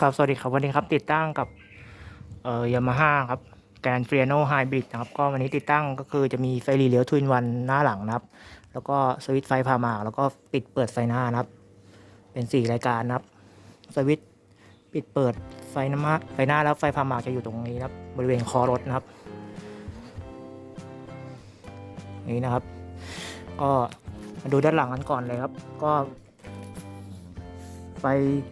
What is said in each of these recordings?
ครับสวัสดีครับวันนี้ครับติดตั้งกับเอ่อยามาฮ่าครับแกนเฟียโนไฮบริดนะครับก็วันนี้ติดตั้งก็คือจะมีไฟรีเลี้ยวทวินวันหน้าหลังนะครับ แล้วก็สวิตช์ไฟพามาแล้วก็ปิดเปิดไฟหน้านะครับ เป็นสี่รายการนะครับ สวิตช์ปิดเปิดไฟหน้าไฟหน้าแล้วไฟพามาจะอยู่ตรงนี้นะครับ บริเวณคอรถนะครับ นี่นะครับ ก็มาดูด้านหลังกันก่อนเลยครับ ก็ ไฟ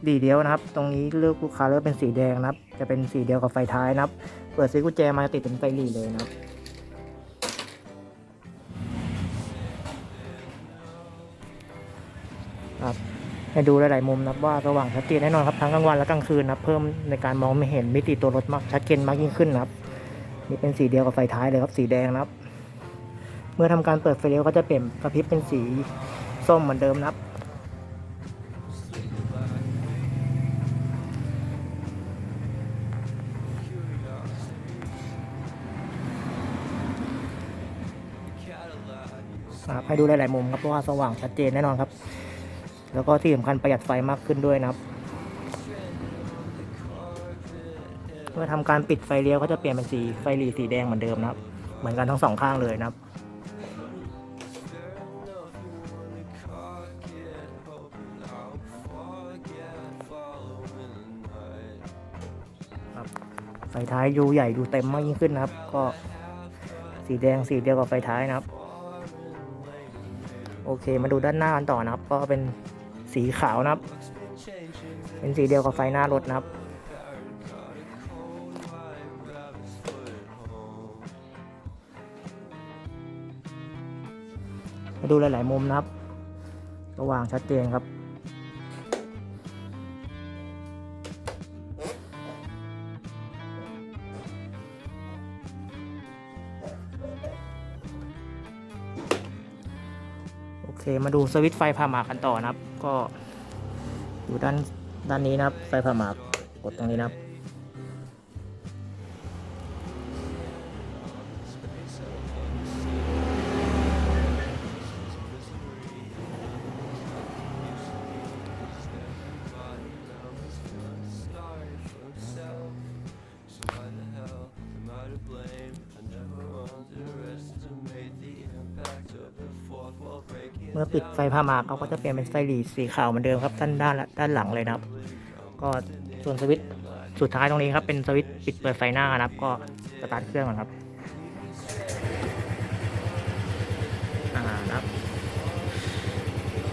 หลีเดียวนะครับ ตรงนี้เลือกลูกค้าเลือกเป็นสีแดงนะครับ จะเป็นสีเดียวกับไฟท้ายนะครับ เปิดซื้อกุญแจมาติดเป็นไฟหลีเลยนะครับครับให้ดูหลาย ๆ มุมนะครับว่าสว่างชัดเจนแน่นอนครับทั้งกลางวันและกลางคืนนะครับ เพิ่มในการมองไม่เห็นมิติตัวรถมากชัดเจนมากยิ่งขึ้นนะครับนี่เป็นสีเดียวกับไฟท้ายเลยครับสีแดงนะครับ เมื่อทำการเปิดไฟเลี้ยวก็จะเปลี่ยนกระพริบเป็นสีส้มเหมือนเดิมนะครับ นะครับให้ดูหลายๆมุมครับเพราะว่าสว่างชัดเจนแน่นอนครับ แล้วก็ที่สำคัญประหยัดไฟมากขึ้นด้วยนะครับเมื่อทำการปิดไฟเลี้ยวก็จะเปลี่ยนเป็นสีไฟหลีสีแดงเหมือนเดิมนะครับ เหมือนกันทั้งสองข้างเลยนะครับครับไฟท้ายดูใหญ่ดูเต็มมากยิ่งขึ้นนะครับ ก็สีแดงสีเดียวกับไฟท้ายนะครับ โอเค มาดูด้านหน้ากันต่อนะครับ ก็เป็นสีขาวนะครับ เป็นสีเดียวกับไฟหน้ารถนะครับ มาดูหลาย ๆ มุมนะครับสว่างชัดเจนครับ อเคมาดูสวิตช์ไฟผ่าหมากกันต่อนะครับ ก็อยู่ด้านด้านนี้นะครับ ไฟผ่าหมากกดตรงนี้นะครับ มื่อปิดไฟผ่ามากเขาก็จะเปลี่ยนเป็นไฟหลีสีขาวเหมือนเดิมครับด้านด้านด้านหลังเลยนะครับ ก็ส่วนสวิตช์สุดท้ายตรงนี้ครับเป็นสวิตช์ปิดเปิดไฟหน้านะครับ ก็สตาร์ทเครื่องก่อนครับอ่านะครับ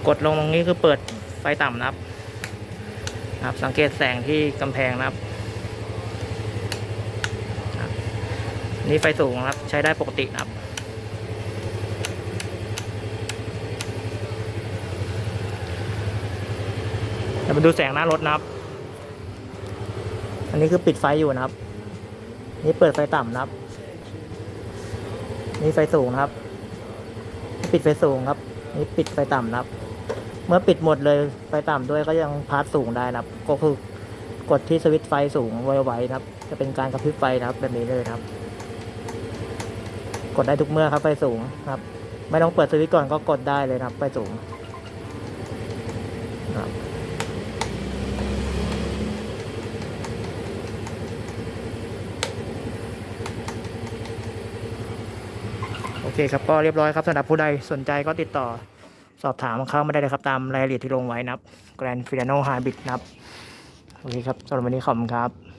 กดลงตรงนี้คือเปิดไฟต่ำนะครับนะครับ สังเกตแสงที่กำแพงนะครับครับนี่ไฟสูงนะครับใช้ได้ปกตินะครับ เดี๋ ยวมาดูแสงหน้ารถนะครับ อันนี้คือปิดไฟอยู่นะครับ นี่เปิดไฟต่ำนะครับ นี่ไฟสูงนะครับ ปิดไฟสูงครับ นี่ปิดไฟต่ำนะครับ เมื่อปิดหมดเลยไฟต่ำด้วยก็ยังพาสสูงได้นะครับ ก็คือกดที่สวิตช์ไฟสูงไว้ไว้นะครับ จะเป็นการกระพริบไฟนะครับแบบนี้เลยครับ กดได้ทุกเมื่อครับไฟสูงครับ ไม่ต้องเปิดสวิตช์ก่อนก็กดได้เลยครับ ไฟสูงครับ เคครับก็เรียบร้อยครับสำหรับผู้ใดสนใจก็ติดต่อสอบถามเข้ามาได้เลยครับ ตามรายละเอียดที่ลงไว้นะครับ Grand Fiano Hybrid นะครับ โอเคครับสำหรับวันนี้ขอบคุณครับ